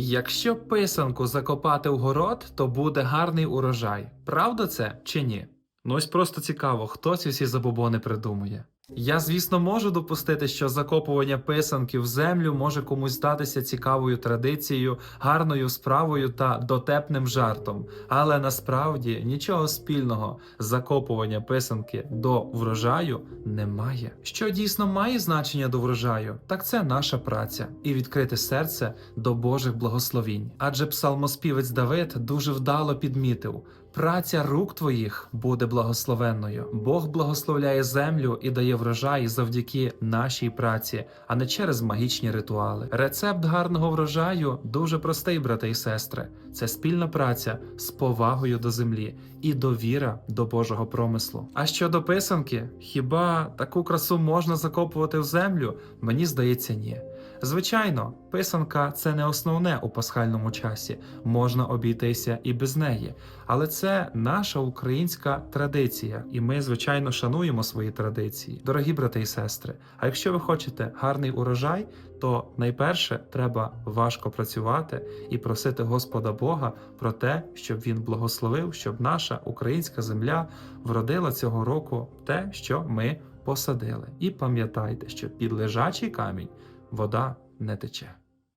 Якщо писанку закопати в город, то буде гарний урожай. Правда це чи ні? Ну ось просто цікаво, хто ці всі забобони придумує. Я, звісно, можу допустити, що закопування писанки в землю може комусь здатися цікавою традицією, гарною справою та дотепним жартом. Але насправді нічого спільного закопування писанки до врожаю немає. Що дійсно має значення до врожаю, так це наша праця і відкрите серце до Божих благословінь. Адже псалмоспівець Давид дуже вдало підмітив. Праця рук твоїх буде благословенною. Бог благословляє землю і дає врожай завдяки нашій праці, а не через магічні ритуали. Рецепт гарного врожаю дуже простий, брати і сестри. Це спільна праця з повагою до землі і довіра до Божого промислу. А щодо писанки, хіба таку красу можна закопувати в землю? Мені здається, ні. Звичайно, писанка це не основне у пасхальному часі, можна обійтися і без неї. Але це наша українська традиція, і ми, звичайно, шануємо свої традиції. Дорогі брати і сестри. А якщо ви хочете гарний урожай, то найперше треба важко працювати і просити Господа Бога про те, щоб він благословив, щоб наша українська земля вродила цього року те, що ми посадили. І пам'ятайте, що під лежачий камінь вода не тече.